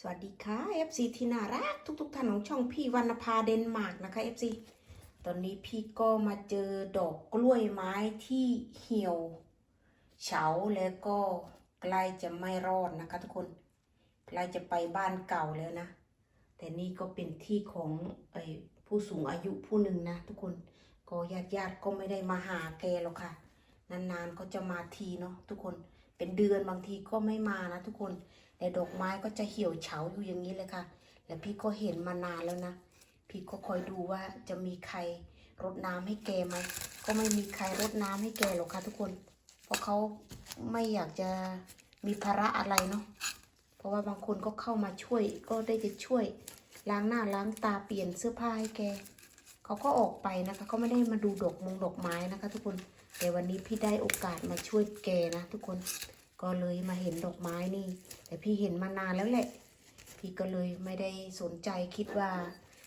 สวัสดีค่ะ FC ที่น่ารักทุกๆท่านของช่องพี่วรรณภาเดนมาร์กนะคะ FC ตอนนี้พี่ก็มาเจอดอกกล้วยไม้ที่เหี่ยวเฉาแล้วก็ใกล้จะไม่รอดนะคะทุกคนใกล้จะไปบ้านเก่าแล้วนะ แต่นี่ก็เป็นที่ของไอ้ผู้สูงอายุผู้หนึ่งนะ ทุกคนก็ญาติญาติๆก็ไม่ได้มาหาแกหรอกค่ะ นานๆก็จะมาทีเนาะทุกคน เป็นเดือนบางทีก็ไม่มานะทุกคนแต่ดอกไม้ก็จะเหี่ยวเฉาอยู่อย่างนี้เลยค่ะ แล้วพี่ก็เห็นมานานแล้วนะ พี่ก็คอยดูว่าจะมีใครรดน้ำให้แกไหม ก็ไม่มีใครรดน้ำให้แกหรอกค่ะทุกคน เพราะเขาไม่อยากจะมีภาระอะไรเนาะ เพราะว่าบางคนก็เข้ามาช่วยก็ได้จะช่วย ล้างหน้าล้างตาเปลี่ยนเสื้อผ้าให้แก เขาก็ออกไปนะคะเขาไม่ได้มาดูดอกมงดอกไม้นะคะ ทุกคนแต่วันนี้พี่ได้โอกาสมาช่วยแกนะ ทุกคนก็เลยมาเห็นดอกไม้นี่ แต่พี่เห็นมานานแล้วแหละ พี่ก็เลยไม่ได้สนใจคิดว่า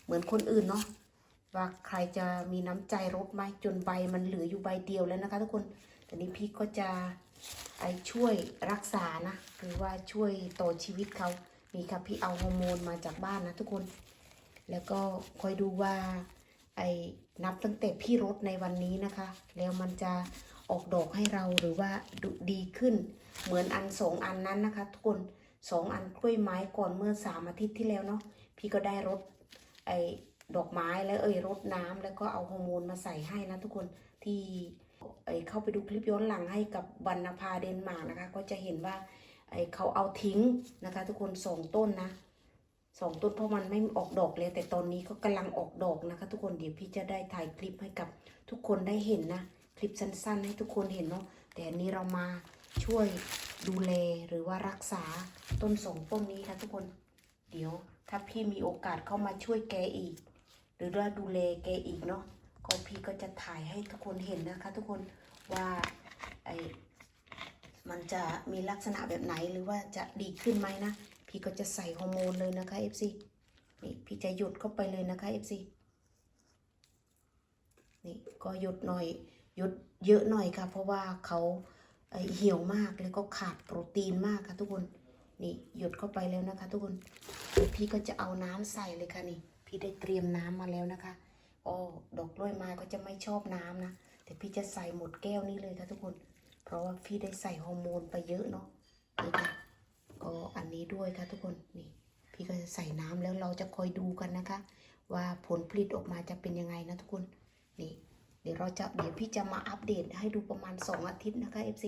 เหมือนคนอื่นเนาะว่าใครจะมีน้ำใจรดไหมจนใบมันเหลืออยู่ใบเดียวแล้วนะคะ ทุกคนแต่นี้พี่ก็จะไอช่วยรักษานะหรือว่าช่วยต่อชีวิตเขานี่ค่ะพี่เอาฮอร์โมนมาจากบ้านนะทุกคน แล้วก็คอยดูว่า ไอ้นับตั้งแต่พี่รดในวันนี้นะคะ แล้วมันจะออกดอกให้เราหรือว่าดูดีขึ้น เหมือนอันสองอันนั้นนะคะทุกคนสองอันกล้วยไม้ก่อนเมื่อสามอาทิตย์ที่แล้วเนาะพี่ก็ได้รดไอ้ดอกไม้แล้วเอ่ยรดน้ำแล้วก็เอาฮอร์โมนมาใส่ให้นะทุกคนที่ไอ้เข้าไปดูคลิปย้อนหลังให้กับบรรณภาเดนมาร์กนะคะ ก็จะเห็นว่าไอ้เขาเอาทิ้งนะคะ ทุกคนสองต้นนะ สองต้นเพราะมันไม่ออกดอกเลย แต่ตอนนี้ก็กำลังออกดอกนะคะ ทุกคนเดี๋ยวพี่จะได้ถ่ายคลิปให้กับทุกคนได้เห็นนะ คลิปสั้นๆ ให้ทุกคนเห็นเนาะแต่อันนี้เรามาช่วยดูแลหรือว่ารักษาต้นสองต้นนี้ค่ะทุกคน เดี๋ยวถ้าพี่มีโอกาสเข้ามาช่วยแกอีก หรือว่าดูแลแกอีกเนาะก็พี่ก็จะถ่ายให้ทุกคนเห็นนะคะ ทุกคนว่าไอมันจะมีลักษณะแบบไหนหรือว่าจะดีขึ้นไหมนะ พี่ก็จะใส่ฮอร์โมนเลยนะคะ FC นี่พี่จะหยดเข้าไปเลยนะคะ FC นี่ก็หยดหน่อยหยดเยอะหน่อยค่ะ เพราะว่าเขาเหี่ยวมากแล้วก็ขาดโปรตีนมากค่ะทุกคนนี่หยดเข้าไปแล้วนะคะ ทุกคนพี่ก็จะเอาน้ำใส่เลยค่ะนี่ พี่ได้เตรียมน้ำมาแล้วนะคะอ๋อดอกกล้วยไม้ก็จะไม่ชอบน้ำนะแต่พี่จะใส่หมดแก้วนี้เลยค่ะทุกคน เพราะว่าพี่ได้ใส่ฮอร์โมนไปเยอะเนาะนี่ค่ะ ก็อันนี้ด้วยค่ะทุกคนนี่พี่ก็จะใส่น้ำแล้วเราจะคอยดูกันนะคะ ว่าผลผลิตออกมาจะเป็นยังไงนะทุกคนนี่เดี๋ยวเราจะเดี๋ยวพี่จะมาอัปเดตให้ดูประมาณ 2 อาทิตย์นะคะ FC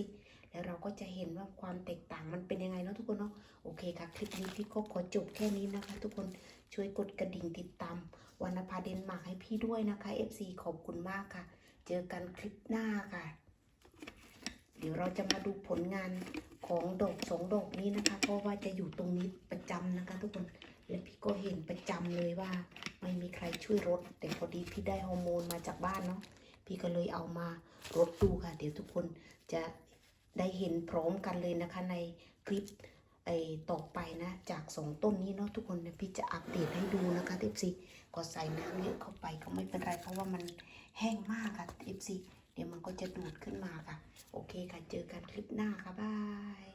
แล้วเราก็จะเห็นว่าความแตกต่างมันเป็นยังไงเนาะทุกคนเนาะโอเคค่ะ คลิปนี้พี่ก็ขอจบแค่นี้นะคะ ทุกคนช่วยกดกระดิ่งติดตามวรรณภาเดนมาร์กให้พี่ด้วยนะคะ FC ขอบคุณมากค่ะ เจอกันคลิปหน้าค่ะ เดี๋ยวเราจะมาดูผลงาน ของดอกสองดอกนี้นะคะ เพราะว่าจะอยู่ตรงนี้ประจำนะคะ ทุกคนและพี่ก็เห็นประจำเลยว่า ไม่มีใครช่วยรดแต่พอดีพี่ได้ฮอร์โมนมาจากบ้านเนาะพี่ก็เลยเอามารดดูค่ะ เดี๋ยวทุกคนจะได้เห็นพร้อมกันเลยนะคะ ในคลิปไอ้ต่อไปนะ จากสองต้นนี้เนาะทุกคนเนี่ยพี่จะอัปเดตให้ดูนะคะเอฟซีก็ใส่น้ำเยอะเข้าไปก็ไม่เป็นไรเพราะว่ามันแห้งมากค่ะเอฟซี เดี๋ยวมันก็จะดูดขึ้นมาค่ะ โอเคค่ะ เจอกันคลิปหน้าค่ะ บาย